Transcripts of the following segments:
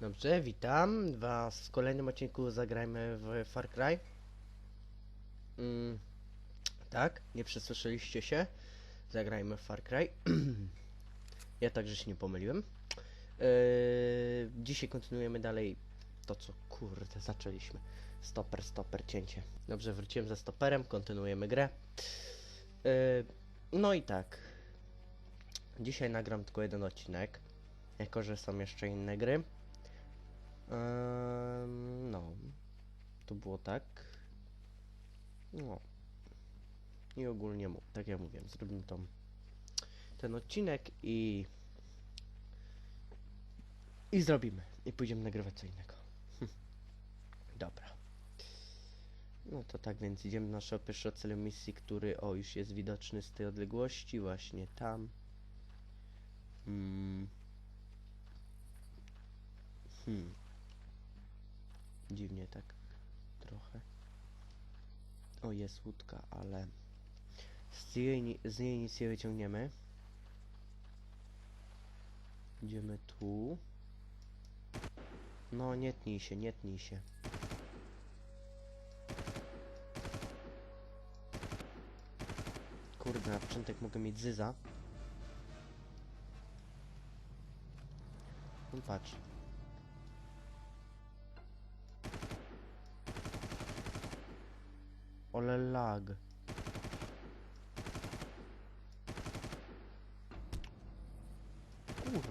Dobrze, witam was w kolejnym odcinku Zagrajmy w Far Cry. Mm, tak, nie przesłyszeliście się. Zagrajmy w Far Cry. ja także się nie pomyliłem. Yy, dzisiaj kontynuujemy dalej to, co kurde zaczęliśmy. Stoper, stoper, cięcie. Dobrze, wróciłem ze stoperem, kontynuujemy grę. Yy, no i tak. Dzisiaj nagram tylko jeden odcinek. Jako, że są jeszcze inne gry. Ehm, no. To było tak. No. I ogólnie, tak jak mówiłem, zrobimy tą, ten odcinek i... I zrobimy. I pójdziemy nagrywać co innego. Dobra. No to tak więc idziemy do naszego pierwszego celu misji, który o już jest widoczny z tej odległości, właśnie tam. Mm. Hmm. Dziwnie tak trochę. O, jest łódka, ale z jej, z niej nic nie wyciągniemy. Idziemy tu. No, nie tnij się, nie tnij się. Kurde, na początek mogę mieć zyza. No patrz. Ole lag. Kurwa.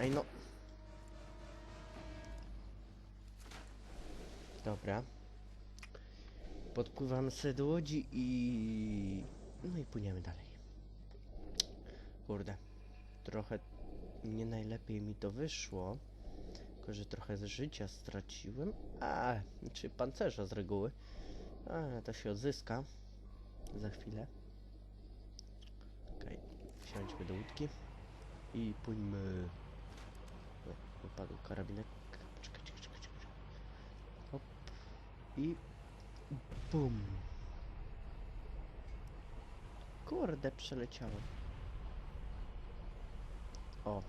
Ej no. Dobra. Podpływamy sobie do łodzi i... No i płyniemy dalej. Kurde. Trochę nie najlepiej mi to wyszło. Tylko, że trochę z życia straciłem. A, czy pancerza z reguły. A, to się odzyska. Za chwilę. Okej, wsiądźmy do łódki. I płyńmy. O, wypadł karabinek. Czekaj, czekaj, czekaj, czekaj. Hop. I bum. Kurde, przeleciałem. O.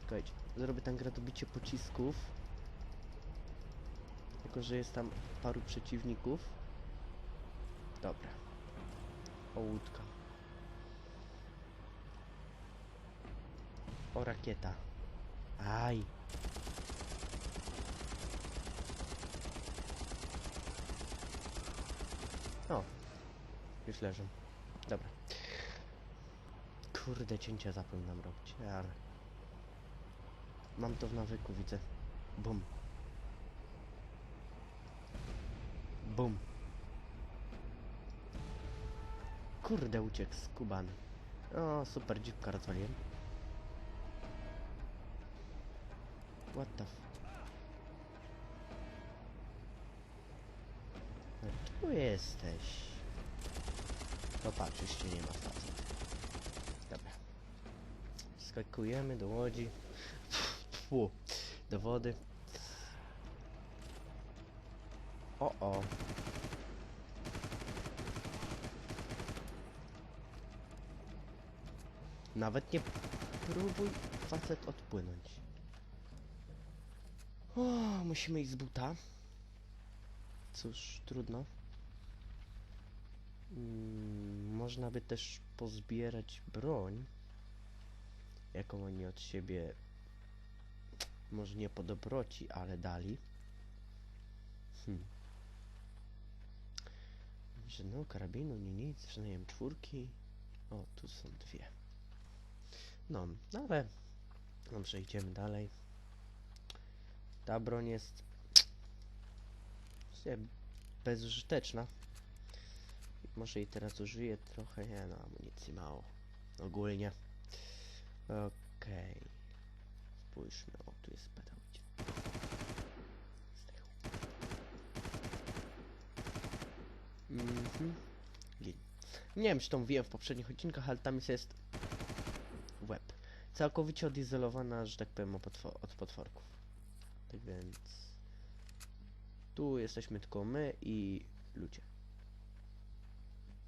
Czekajcie, zrobię tam gradobicie pocisków. Jako, że jest tam paru przeciwników. Dobra. O, łódka. O, rakieta. Aj. O. Już leżą. Dobra. Kurde, cięcia zapominam robić. Ale... Mam to w nawyku, widzę. Bum. Bum. Kurde, uciekł z kubany. O, super, dziwka rozwaliłem. What the f... No, tu jesteś. To patrz, cię nie ma facet. Dobra. Skakujemy do łodzi. Fu, do wody. O, o. Nawet nie próbuj facet odpłynąć. O, musimy iść z buta. Cóż, trudno. Mm, można by też pozbierać broń, jaką oni od siebie może nie po dobroci, ale dali. Hmm. No, karabinu, nie nic, że nie czwórki. O, tu są dwie. No, no ale dobrze, idziemy dalej. Ta broń jest bezużyteczna. Może jej teraz użyję trochę, nie no, amunicji mało. Ogólnie. Okej. Spójrzmy, o tu jest pedał. Idzie. Zdechł. Mhm. Gin. Nie wiem, czy to mówiłem w poprzednich odcinkach, ale tam jest, web. Całkowicie odizolowana, że tak powiem, od, potwo od potworków. Tak więc... Tu jesteśmy tylko my i ludzie.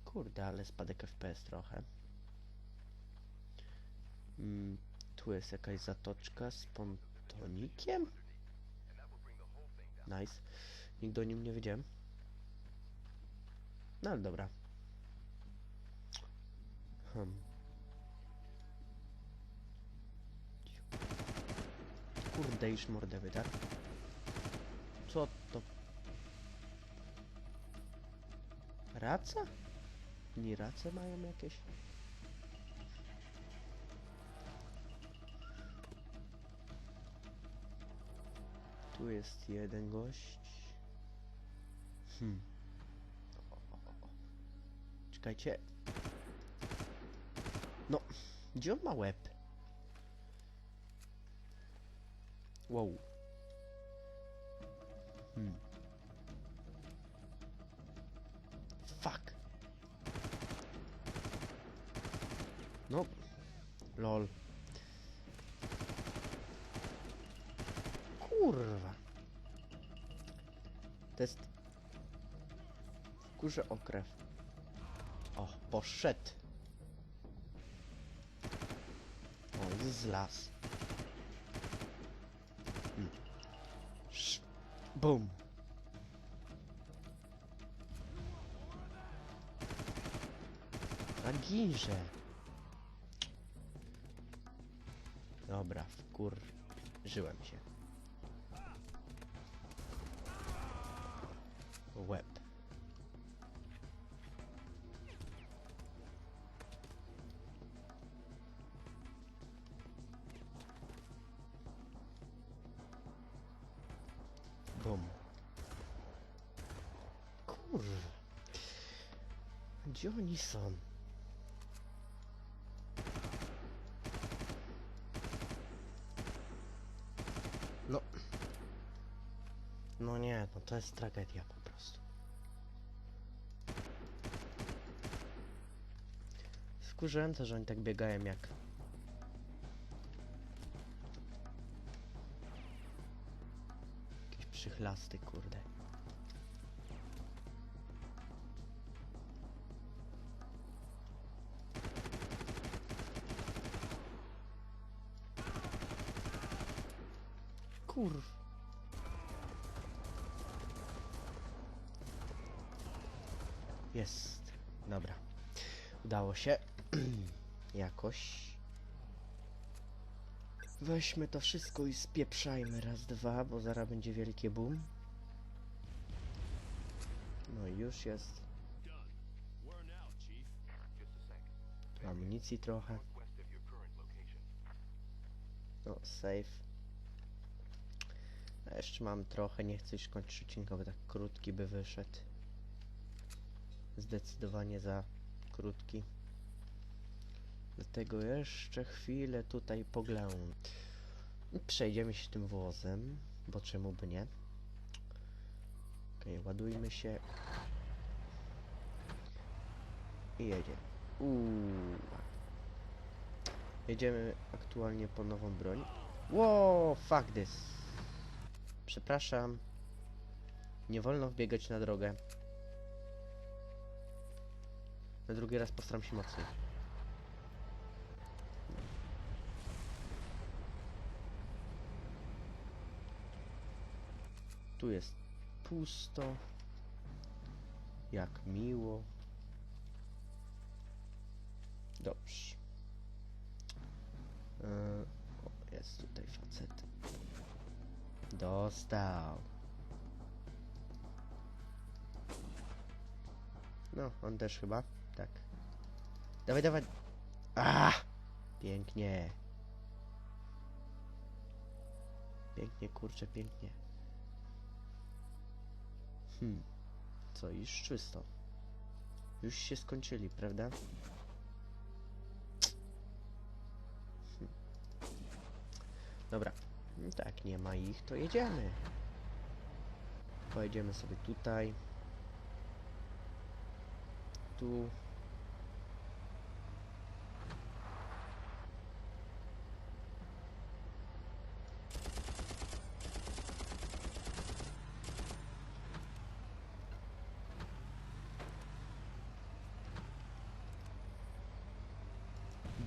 Kurde, ale spadek FPS trochę. Tu jest jakaś zatoczka z pontonikiem. Nice. Nigdy o nim nie wiedziałem. No ale dobra. Hmm. Kurde, iż mordę wydar. Co to? Raca? Nie race mają jakieś? Tu jest jeden gość. Hmm. Czekajcie. No, gdzie on ma łeb? Wow. Hmm. Fuck. No. Lol. Kurwa. Jest... Kurze okrew. O, poszedł. O, z las. Hmm. Sz- Bum. A ginże. Dobra, wkur... Żyłem się. Łeb. Bum. Kurwa. Gdzie oni są? No. No nie, no to jest tragedia Wkurzające, że oni tak biegają jak... Jakiś przychlasty, kurde. Kurw. Jest. Dobra. Udało się. Jakoś. Weźmy to wszystko i spieprzajmy raz, dwa, bo zaraz będzie wielkie boom. No i już jest. Amunicji trochę. No, save. A jeszcze mam trochę, nie chcę już kończyć odcinka, bo tak krótki by wyszedł. Zdecydowanie za krótki. Dlatego jeszcze chwilę tutaj pogląd. Przejdziemy się tym wozem, bo czemu by nie? Okej, ładujmy się. I jedziemy. Uuu. Jedziemy aktualnie po nową broń. Wow, fuck this. Przepraszam. Nie wolno wbiegać na drogę. Na drugi raz postaram się mocniej. Tu jest pusto. Jak miło. Dobrze. Yy, o, jest tutaj facet. Dostał. No, on też chyba. Tak. Dawaj, dawaj. A! Pięknie. Pięknie, kurczę, pięknie. Hmm. Co, już czysto. Już się skończyli, prawda? Hmm. Dobra. Tak, nie ma ich, to jedziemy. Pojedziemy sobie tutaj. Tu.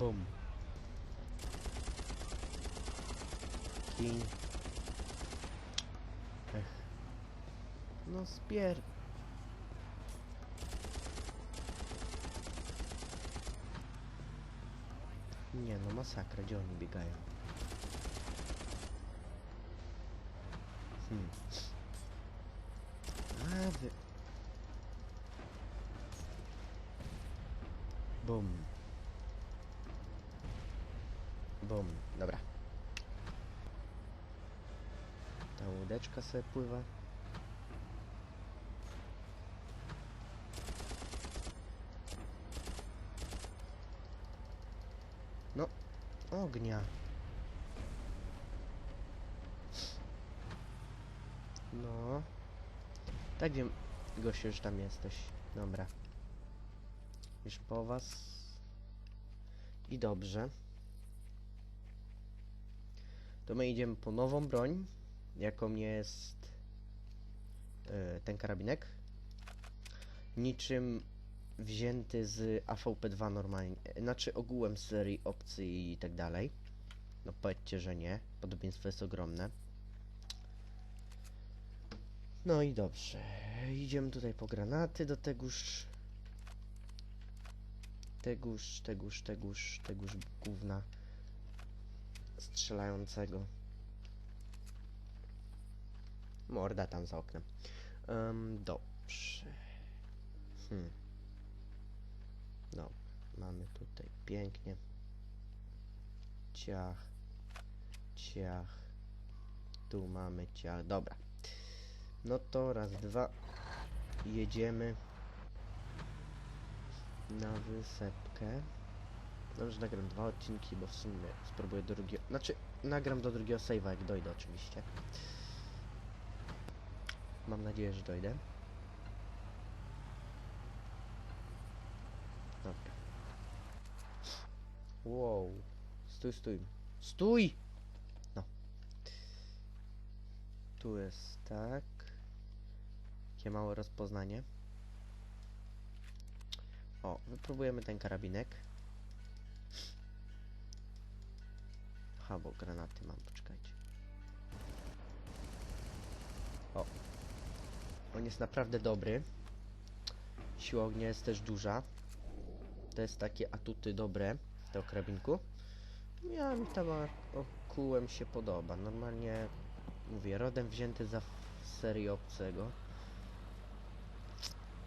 Bum. zgin. Ech. No spier... Nie no, masakra, gdzie oni biegają? Hmm. Łódeczka sobie pływa. No, ognia. No. Tak wiem, gościu, że tam jesteś. Dobra. Już po was. I dobrze. To my idziemy po nową broń, jaką jest e, ten karabinek. Niczym wzięty z AVP2 normalnie, znaczy ogółem z serii opcji i tak dalej. No powiedzcie, że nie, podobieństwo jest ogromne. No i dobrze, idziemy tutaj po granaty do tegoż... Tegoż, tegoż, tegoż, tegoż gówna strzelającego. Morda tam za oknem. Um, dobrze. Hmm. No, mamy tutaj pięknie. Ciach. Ciach. Tu mamy ciach. Dobra. No to raz, dwa. Jedziemy na wysepkę. Dobrze, nagram dwa odcinki, bo w sumie spróbuję drugiego... Znaczy, nagram do drugiego save'a, jak dojdę oczywiście. Mam nadzieję, że dojdę. Dobra. Wow. Stój, stój. Stój! No. Tu jest tak. Jakie małe rozpoznanie. O, wypróbujemy ten karabinek. Aha, bo granaty mam, poczekajcie. O. On jest naprawdę dobry. Siła ognia jest też duża. To jest takie atuty dobre tego karabinku. Ja mi tam okułem się podoba. Normalnie, mówię, rodem wzięty za serię obcego.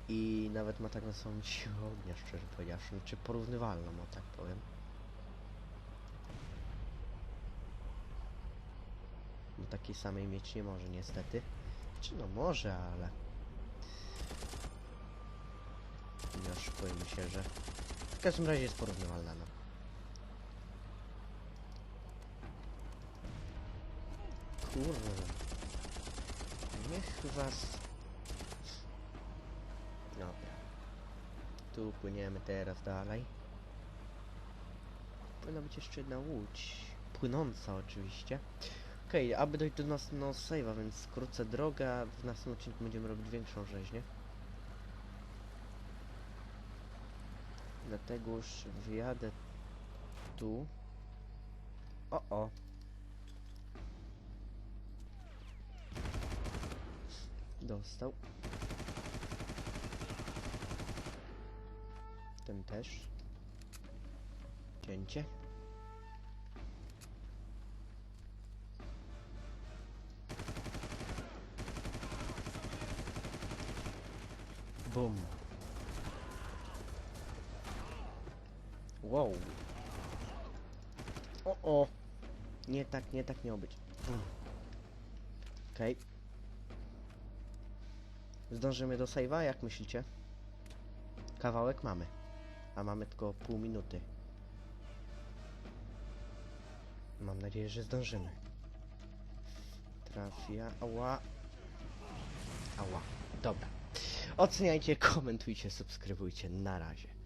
I nawet ma taką samą siłę ognia, szczerze powiedziawszy. Czy porównywalną, o tak powiem. Bo takiej samej mieć nie może niestety. Czy no może, ale... Nie oszukujmy się, że... W każdym razie jest porównywalna, no. Kurwa. Niech was... Dobra. Tu płyniemy teraz dalej. Powinna być jeszcze jedna łódź. Płynąca oczywiście. Okej, aby dojść do nas no save'a, więc skrócę drogę, w następnym odcinku będziemy robić większą rzeźnię. Dlatego już wyjadę tu. O, o. Dostał. Ten też. Cięcie. Wow. O, o. Nie tak, nie tak miało być. Okej. Zdążymy do save'a? Jak myślicie? Kawałek mamy. A mamy tylko pół minuty. Mam nadzieję, że zdążymy. Trafia. Ała. Ała. Dobra. Oceniajcie, komentujcie, subskrybujcie. Na razie.